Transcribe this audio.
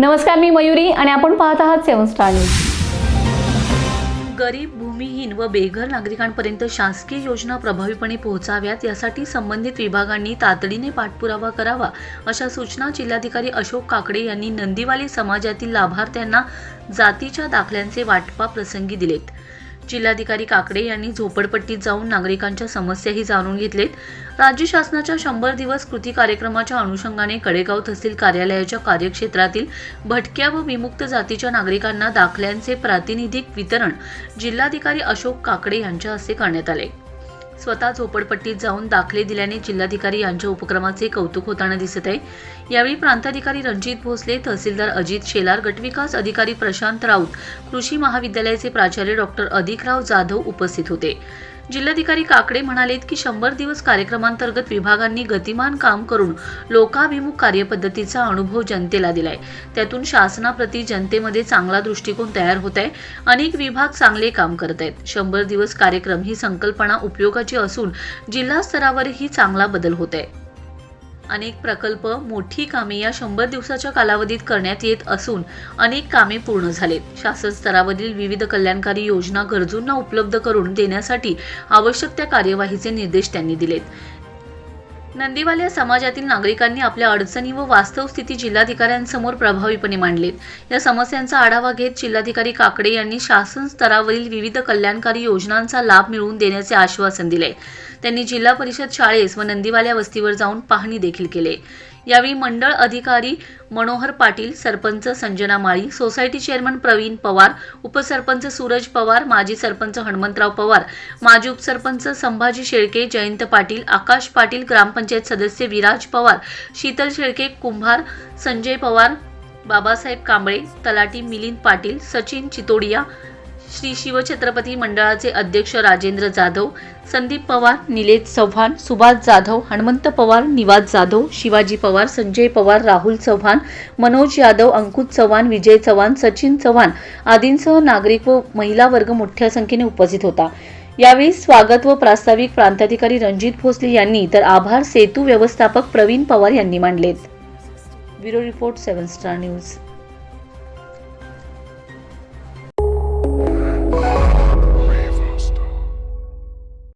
नमस्कार मी मयुरी आणि आपण पाहत आहात सेवन स्टार न्यूज. गरीब भूमिहीन व बेघर नागरिकांपर्यंत शासकीय योजना प्रभावीपणे पोहोचाव्यात यासाठी संबंधित विभागांनी तातडीने पाठपुरावा करावा अशा सूचना जिल्हाधिकारी अशोक काकडे यांनी नंदीवाली समाजातील लाभार्थ्यांना जातीच्या दाखल्यांचे वाटपा प्रसंगी दिलेत. जिल्हाधिकारी काकडे यांनी झोपडपट्टीत जाऊन नागरिकांच्या समस्याही जाणून घेतलेत. राज्य शासनाच्या शंभर दिवस कृती कार्यक्रमाच्या अनुषंगाने कडेगाव तहसील कार्यालयाच्या कार्यक्षेत्रातील भटक्या व विमुक्त जातीच्या नागरिकांना दाखल्यांचे प्रातिनिधिक वितरण जिल्हाधिकारी अशोक काकडे यांच्या हस्ते करण्यात आले. स्वतः झोपडपट्टीत जाऊन दाखले दिल्याने जिल्हाधिकारी यांच्या उपक्रमाचे कौतुक होताना दिसत आहे. यावेळी प्रांताधिकारी रणजित भोसले तहसीलदार अजित शेलार गटविकास अधिकारी प्रशांत राऊत कृषी महाविद्यालयाचे प्राचार्य डॉक्टर अधिकराव जाधव उपस्थित होते. जिल्हाधिकारी काकडे म्हणालेत की शंभर दिवस कार्यक्रमांतर्गत विभागांनी गतिमान काम करून लोकाभिमुख कार्यपद्धतीचा अनुभव जनतेला दिलाय. त्यातून शासनाप्रती जनतेमध्ये चांगला दृष्टिकोन तयार होत आहे. अनेक विभाग चांगले काम करत आहेत. शंभर दिवस कार्यक्रम ही संकल्पना उपयोगाची असून जिल्हा स्तरावरही चांगला बदल होत आहे. अनेक प्रकल्प मोठी कामे या शंभर दिवसाच्या कालावधीत करण्यात येत असून अनेक कामे पूर्ण झालेत. शासन स्तरावरील विविध कल्याणकारी योजना गरजूंना उपलब्ध करून देण्यासाठी आवश्यक त्या कार्यवाहीचे निर्देश त्यांनी दिलेत. नंदीवाल्या समाजातील नागरिकांनी आपल्या अडचणी व वास्तव स्थिती जिल्हाधिकाऱ्यांसमोर प्रभावीपणे मांडलेत. या समस्यांचा आढावा घेत जिल्हाधिकारी काकडे यांनी शासन स्तरावरील विविध कल्याणकारी योजनांचा लाभ मिळवून देण्याचे आश्वासन दिले. त्यांनी जिल्हा परिषद शाळेस व नंदीवाल्या वस्तीवर जाऊन पाहणी देखील केले. यावेळी मंडळ अधिकारी मनोहर पाटील सरपंच संजना माळी सोसायटी चेअरमन प्रवीण पवार उपसरपंच सूरज पवार माजी सरपंच हनुमंतराव पवार माजी उपसरपंच संभाजी शेळके जयंत पाटील आकाश पाटील ग्रामपंचायत सदस्य विराज पवार शीतल शेळके कुंभार संजय पवार बाबासाहेब कांबळे तलाटी मिलिंद पाटील सचिन चितोडिया श्री शिवछत्रपती मंडळाचे अध्यक्ष राजेंद्र जाधव संदीप पवार निलेश चव्हाण सुभाष जाधव हनुमंत पवार निवास जाधव शिवाजी पवार संजय पवार राहुल चव्हाण मनोज यादव अंकुश चव्हाण विजय चव्हाण सचिन चव्हाण आदींसह नागरिक व महिला वर्ग मोठ्या संख्येने उपस्थित होता. यावेळी स्वागत व प्रास्ताविक प्रांताधिकारी रणजित भोसले यांनी तर आभार सेतू व्यवस्थापक प्रवीण पवार यांनी मांडलेत. Bureau report seven star news.